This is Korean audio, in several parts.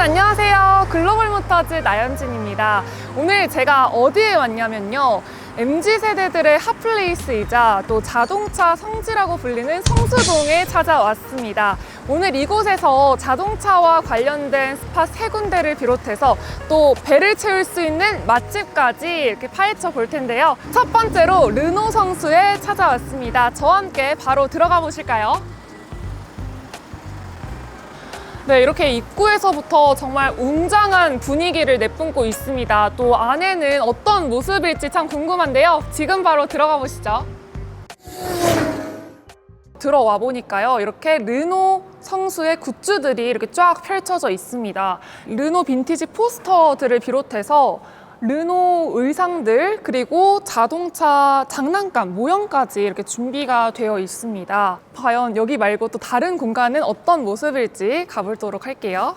안녕하세요. 글로벌 모터즈 나연진입니다. 오늘 제가 어디에 왔냐면요. MZ 세대들의 핫플레이스이자 또 자동차 성지라고 불리는 성수동에 찾아왔습니다. 오늘 이곳에서 자동차와 관련된 스팟 세 군데를 비롯해서 또 배를 채울 수 있는 맛집까지 이렇게 파헤쳐 볼 텐데요. 첫 번째로 르노 성수에 찾아왔습니다. 저와 함께 바로 들어가 보실까요? 네, 이렇게 입구에서부터 정말 웅장한 분위기를 내뿜고 있습니다. 또 안에는 어떤 모습일지 참 궁금한데요. 지금 바로 들어가 보시죠. 들어와 보니까요. 이렇게 르노 성수의 굿즈들이 이렇게 쫙 펼쳐져 있습니다. 르노 빈티지 포스터들을 비롯해서 르노 의상들 그리고 자동차 장난감 모형까지 이렇게 준비가 되어 있습니다. 과연 여기 말고 또 다른 공간은 어떤 모습일지 가보도록 할게요.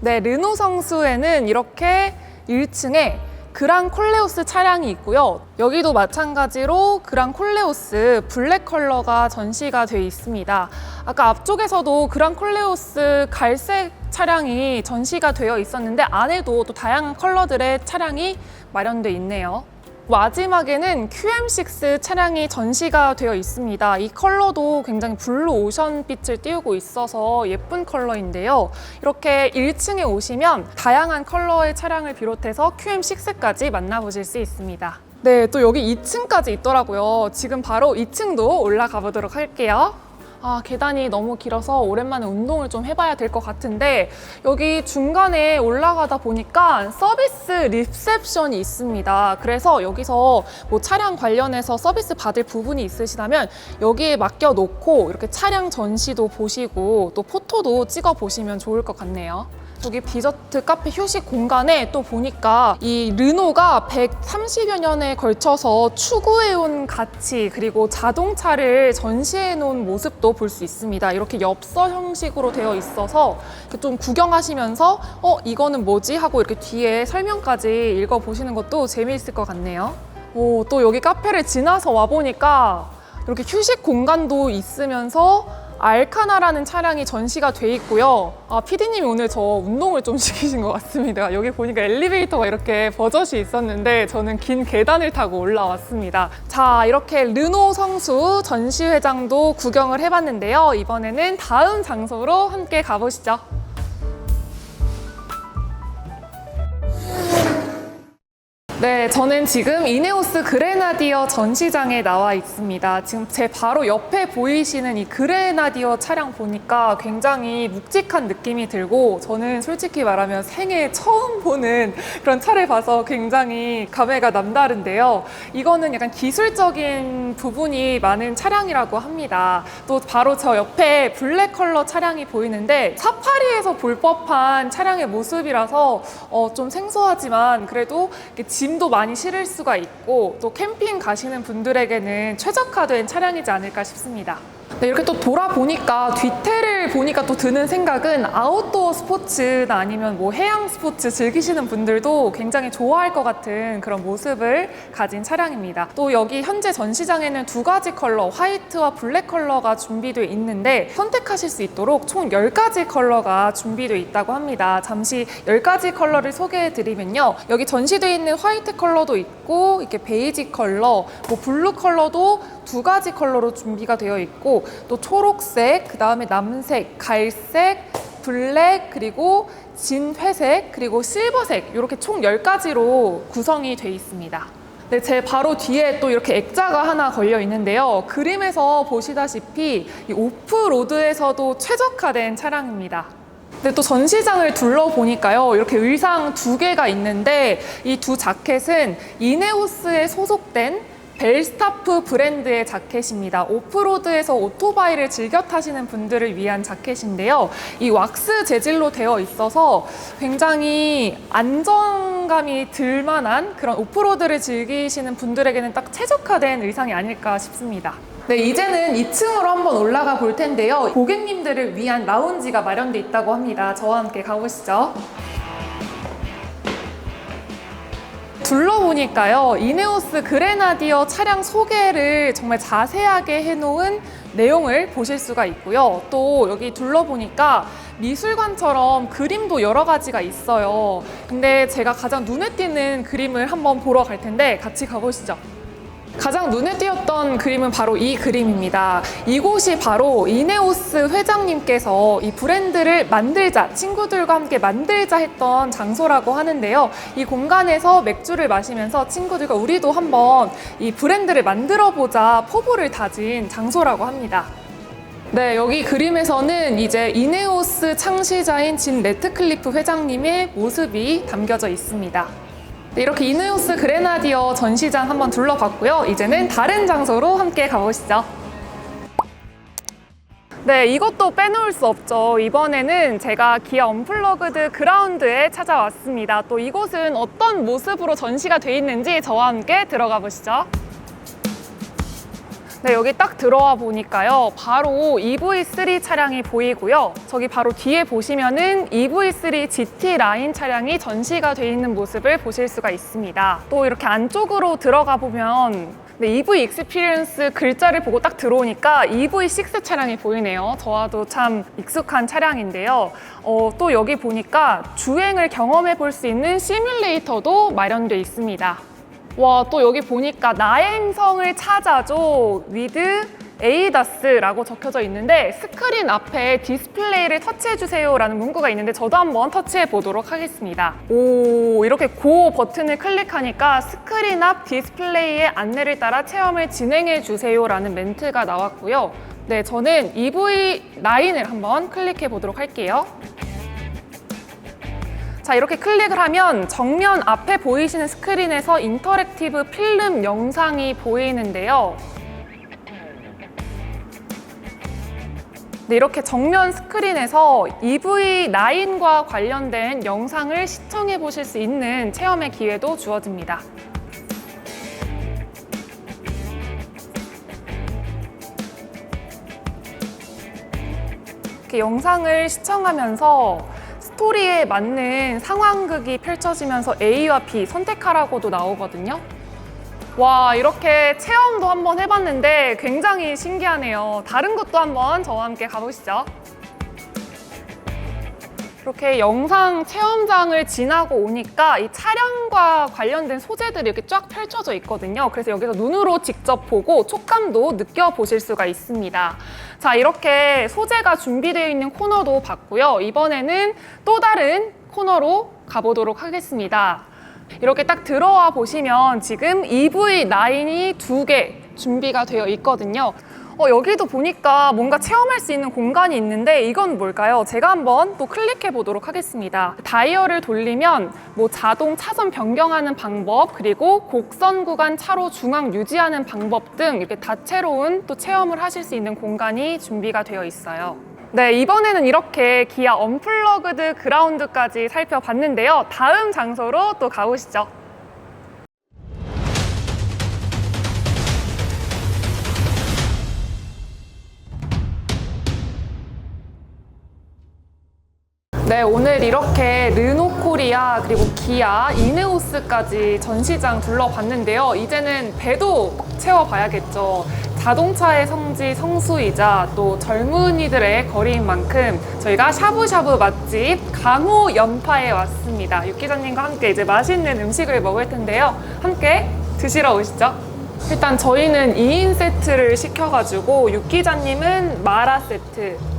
네, 르노 성수에는 이렇게 1층에 그랑 콜레오스 차량이 있고요. 여기도 마찬가지로 그랑 콜레오스 블랙 컬러가 전시가 되어 있습니다. 아까 앞쪽에서도 그랑 콜레오스 갈색 차량이 전시가 되어 있었는데 안에도 또 다양한 컬러들의 차량이 마련되어 있네요. 마지막에는 QM6 차량이 전시가 되어 있습니다. 이 컬러도 굉장히 블루 오션 빛을 띄우고 있어서 예쁜 컬러인데요. 이렇게 1층에 오시면 다양한 컬러의 차량을 비롯해서 QM6까지 만나보실 수 있습니다. 네, 또 여기 2층까지 있더라고요. 지금 바로 2층도 올라가 보도록 할게요. 아, 계단이 너무 길어서 오랜만에 운동을 좀 해봐야 될 것 같은데 여기 중간에 올라가다 보니까 서비스 리셉션이 있습니다. 그래서 여기서 뭐 차량 관련해서 서비스 받을 부분이 있으시다면 여기에 맡겨 놓고 이렇게 차량 전시도 보시고 또 포토도 찍어 보시면 좋을 것 같네요. 여기 디저트 카페 휴식 공간에 또 보니까 이 르노가 130여 년에 걸쳐서 추구해온 가치 그리고 자동차를 전시해 놓은 모습도 볼 수 있습니다. 이렇게 엽서 형식으로 되어 있어서 좀 구경하시면서 어 이거는 뭐지 하고 이렇게 뒤에 설명까지 읽어 보시는 것도 재미있을 것 같네요. 오, 또 여기 카페를 지나서 와 보니까 이렇게 휴식 공간도 있으면서 알카나라는 차량이 전시가 돼 있고요. 아, 피디님이 오늘 저 운동을 좀 시키신 것 같습니다. 여기 보니까 엘리베이터가 이렇게 버젓이 있었는데 저는 긴 계단을 타고 올라왔습니다. 자, 이렇게 르노 성수 전시회장도 구경을 해봤는데요. 이번에는 다음 장소로 함께 가보시죠. 네, 저는 지금 이네오스 그레나디어 전시장에 나와 있습니다. 지금 제 바로 옆에 보이시는 이 그레나디어 차량 보니까 굉장히 묵직한 느낌이 들고 저는 솔직히 말하면 생애 처음 보는 그런 차를 봐서 굉장히 감회가 남다른데요. 이거는 약간 기술적인 부분이 많은 차량이라고 합니다. 또 바로 저 옆에 블랙 컬러 차량이 보이는데 사파리에서 볼 법한 차량의 모습이라서 어, 좀 생소하지만 그래도 이렇게 짐도 많이 실을 수가 있고 또 캠핑 가시는 분들에게는 최적화된 차량이지 않을까 싶습니다. 네, 이렇게 또 돌아보니까 뒤태를 보니까 또 드는 생각은 아웃도어 스포츠나 아니면 뭐 해양 스포츠 즐기시는 분들도 굉장히 좋아할 것 같은 그런 모습을 가진 차량입니다. 또 여기 현재 전시장에는 두 가지 컬러, 화이트와 블랙 컬러가 준비되어 있는데 선택하실 수 있도록 총 10가지 컬러가 준비되어 있다고 합니다. 잠시 10가지 컬러를 소개해 드리면요. 여기 전시되어 있는 화이트 컬러도 있고 이렇게 베이지 컬러, 뭐 블루 컬러도 두 가지 컬러로 준비가 되어 있고 또 초록색, 그 다음에 남색, 갈색, 블랙, 그리고 진회색, 그리고 실버색 이렇게 총 10가지로 구성이 되어 있습니다. 네, 제 바로 뒤에 또 이렇게 액자가 하나 걸려 있는데요. 그림에서 보시다시피 이 오프로드에서도 최적화된 차량입니다. 근데 또 전시장을 둘러보니까요. 이렇게 의상 두 개가 있는데 이 두 자켓은 이네오스에 소속된 벨스타프 브랜드의 자켓입니다. 오프로드에서 오토바이를 즐겨 타시는 분들을 위한 자켓인데요. 이 왁스 재질로 되어 있어서 굉장히 안정감이 들 만한 그런 오프로드를 즐기시는 분들에게는 딱 최적화된 의상이 아닐까 싶습니다. 네, 이제는 2층으로 한번 올라가 볼 텐데요. 고객님들을 위한 라운지가 마련돼 있다고 합니다. 저와 함께 가보시죠. 둘러보니까요. 이네오스 그레나디어 차량 소개를 정말 자세하게 해놓은 내용을 보실 수가 있고요. 또 여기 둘러보니까 미술관처럼 그림도 여러 가지가 있어요. 근데 제가 가장 눈에 띄는 그림을 한번 보러 갈 텐데 같이 가보시죠. 가장 눈에 띄었던 그림은 바로 이 그림입니다. 이곳이 바로 이네오스 회장님께서 이 브랜드를 만들자, 친구들과 함께 만들자 했던 장소라고 하는데요. 이 공간에서 맥주를 마시면서 친구들과 우리도 한번 이 브랜드를 만들어 보자 포부를 다진 장소라고 합니다. 네, 여기 그림에서는 이제 이네오스 창시자인 진 레트클리프 회장님의 모습이 담겨져 있습니다. 네, 이렇게 이네오스 그레나디어 전시장 한번 둘러봤고요. 이제는 다른 장소로 함께 가보시죠. 네, 이것도 빼놓을 수 없죠. 이번에는 제가 기아 언플러그드 그라운드에 찾아왔습니다. 또 이곳은 어떤 모습으로 전시가 돼 있는지 저와 함께 들어가 보시죠. 네, 여기 딱 들어와 보니까요. 바로 EV3 차량이 보이고요. 저기 바로 뒤에 보시면은 EV3 GT 라인 차량이 전시가 돼 있는 모습을 보실 수가 있습니다. 또 이렇게 안쪽으로 들어가 보면 네, EV 익스피리언스 글자를 보고 딱 들어오니까 EV6 차량이 보이네요. 저와도 참 익숙한 차량인데요. 어, 또 여기 보니까 주행을 경험해 볼 수 있는 시뮬레이터도 마련되어 있습니다. 와, 또 여기 보니까 나행성을 찾아줘 위드 에이다스라고 적혀져 있는데 스크린 앞에 디스플레이를 터치해 주세요라는 문구가 있는데 저도 한번 터치해 보도록 하겠습니다. 오, 이렇게 고 버튼을 클릭하니까 스크린 앞 디스플레이의 안내를 따라 체험을 진행해 주세요라는 멘트가 나왔고요. 네, 저는 EV9을 한번 클릭해 보도록 할게요. 자, 이렇게 클릭을 하면 정면 앞에 보이시는 스크린에서 인터랙티브 필름 영상이 보이는데요. 네, 이렇게 정면 스크린에서 EV9과 관련된 영상을 시청해 보실 수 있는 체험의 기회도 주어집니다. 이렇게 영상을 시청하면서 스토리에 맞는 상황극이 펼쳐지면서 A와 B 선택하라고도 나오거든요. 와, 이렇게 체험도 한번 해봤는데 굉장히 신기하네요. 다른 곳도 한번 저와 함께 가보시죠. 이렇게 영상 체험장을 지나고 오니까 이 차량과 관련된 소재들이 이렇게 쫙 펼쳐져 있거든요. 그래서 여기서 눈으로 직접 보고 촉감도 느껴보실 수가 있습니다. 자, 이렇게 소재가 준비되어 있는 코너도 봤고요. 이번에는 또 다른 코너로 가보도록 하겠습니다. 이렇게 딱 들어와 보시면 지금 EV9이 두 개 준비가 되어 있거든요. 어, 여기도 보니까 뭔가 체험할 수 있는 공간이 있는데 이건 뭘까요? 제가 한번 또 클릭해 보도록 하겠습니다. 다이얼을 돌리면 뭐 자동 차선 변경하는 방법 그리고 곡선 구간 차로 중앙 유지하는 방법 등 이렇게 다채로운 또 체험을 하실 수 있는 공간이 준비가 되어 있어요. 네, 이번에는 이렇게 기아 언플러그드 그라운드까지 살펴봤는데요. 다음 장소로 또 가보시죠. 네, 오늘 이렇게 르노 코리아 그리고 기아 이네오스까지 전시장 둘러봤는데요. 이제는 배도 채워봐야겠죠. 자동차의 성지 성수이자 또 젊은이들의 거리인 만큼 저희가 샤브샤브 맛집 강호 연파에 왔습니다. 육 기자님과 함께 이제 맛있는 음식을 먹을 텐데요. 함께 드시러 오시죠. 일단 저희는 2인 세트를 시켜가지고 육 기자님은 마라 세트, 네.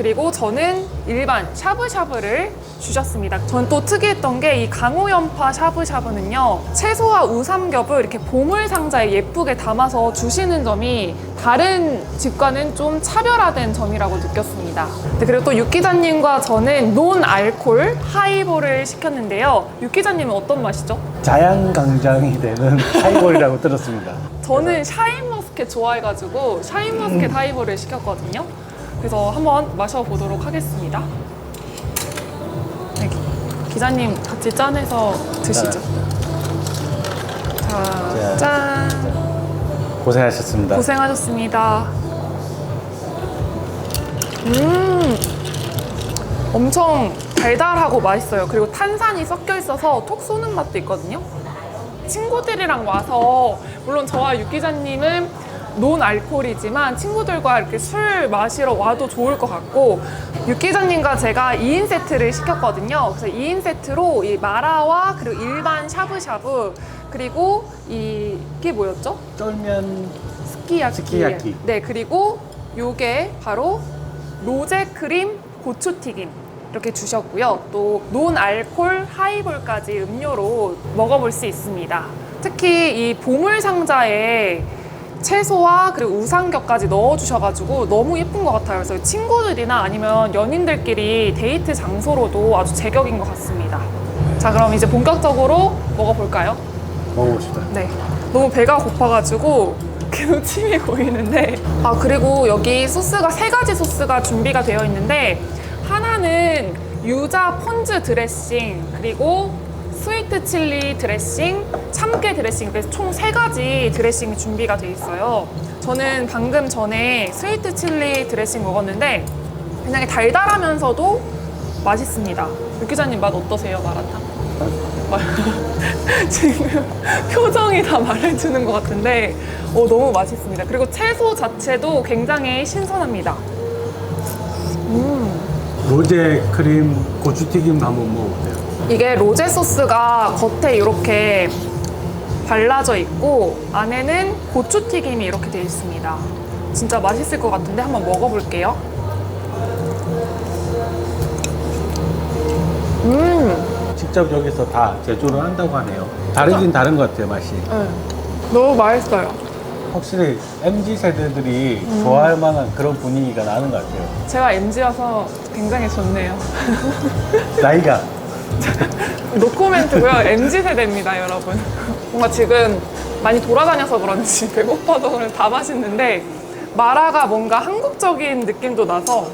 그리고 저는 일반 샤브샤브를 주셨습니다. 전 또 특이했던 게 이 강호연파 샤브샤브는요, 채소와 우삼겹을 이렇게 보물 상자에 예쁘게 담아서 주시는 점이 다른 집과는 좀 차별화된 점이라고 느꼈습니다. 네, 그리고 또 육기자님과 저는 논 알콜 하이볼을 시켰는데요. 육기자님은 어떤 맛이죠? 자양 강장이 되는 하이볼이라고 들었습니다. 저는 샤인머스켓 좋아해가지고 샤인머스켓 하이볼을 시켰거든요. 그래서 한번 마셔보도록 하겠습니다. 네, 기- 기자님 같이 짠해서 드시죠. 자, 자. 짠. 고생하셨습니다. 고생하셨습니다. 음, 엄청 달달하고 맛있어요. 그리고 탄산이 섞여 있어서 톡 쏘는 맛도 있거든요. 친구들이랑 와서 물론 저와 육 기자님은 논 알코올이지만 친구들과 이렇게 술 마시러 와도 좋을 것 같고 육기자님과 제가 2인 세트를 시켰거든요. 그래서 2인 세트로 이 마라와 그리고 일반 샤브샤브 그리고 이- 이게 뭐였죠? 쫄면 스키야키. 스키야키. 네, 그리고 요게 바로 로제 크림 고추 튀김. 이렇게 주셨고요. 또 논 알콜 하이볼까지 음료로 먹어볼 수 있습니다. 특히 이 보물 상자에 채소와 그리고 우상겹까지 넣어주셔가지고 너무 예쁜 것 같아요. 그래서 친구들이나 아니면 연인들끼리 데이트 장소로도 아주 제격인 것 같습니다. 자, 그럼 이제 본격적으로 먹어볼까요? 먹어봅시다. 네. 너무 배가 고파가지고 계속 침이 고이는데. 아, 그리고 여기 소스가 세 가지 소스가 준비가 되어 있는데, 하나는 유자 폰즈 드레싱, 그리고 스위트 칠리 드레싱, 참깨 드레싱, 그래서 총 세 가지 드레싱이 준비가 돼 있어요. 저는 방금 전에 스위트 칠리 드레싱 먹었는데, 그냥 달달하면서도 맛있습니다. 유 기자님 맛 어떠세요, 마라탕? 지금 표정이 다 말해주는 것 같은데 어, 너무 맛있습니다. 그리고 채소 자체도 굉장히 신선합니다. 로제 크림 고추튀김 한번 먹어보세요. 이게 로제 소스가 겉에 이렇게 발라져 있고 안에는 고추 튀김이 이렇게 되어 있습니다. 진짜 맛있을 것 같은데 한번 먹어볼게요. 음, 직접 여기서 다 제조를 한다고 하네요. 다르긴 다른 것 같아요, 맛이. 네. 너무 맛있어요. 확실히 MZ 세대들이 좋아할 만한 그런 분위기가 나는 것 같아요. 제가 MG여서 굉장히 좋네요. 나이가 노코멘트고요. MZ 세대입니다, 여러분. 뭔가 지금 많이 돌아다녀서 그런지 배고파서 오늘 다 맛있는데 마라가 뭔가 한국적인 느낌도 나서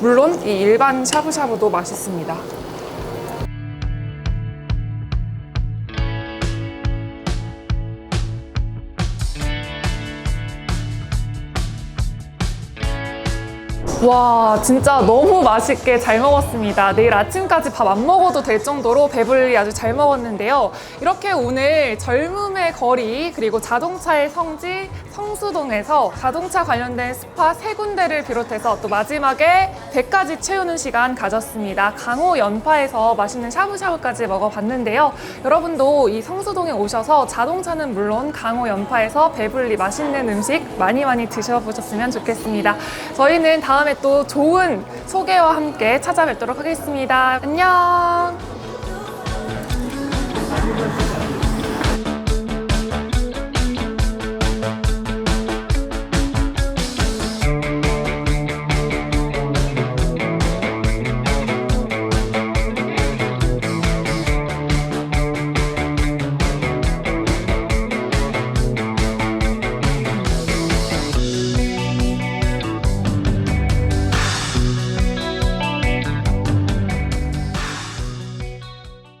물론 이 일반 샤브샤브도 맛있습니다. 와 진짜 너무 맛있게 잘 먹었습니다. 내일 아침까지 밥 안 먹어도 될 정도로 배불리 아주 잘 먹었는데요. 이렇게 오늘 젊음의 거리 그리고 자동차의 성지 성수동에서 자동차 관련된 스파 세 군데를 비롯해서 또 마지막에 배까지 채우는 시간 가졌습니다. 강호 연파에서 맛있는 샤브샤브까지 먹어봤는데요. 여러분도 이 성수동에 오셔서 자동차는 물론 강호 연파에서 배불리 맛있는 음식 많이 많이 드셔보셨으면 좋겠습니다. 저희는 다음에 또 좋은 소개와 함께 찾아뵙도록 하겠습니다. 안녕!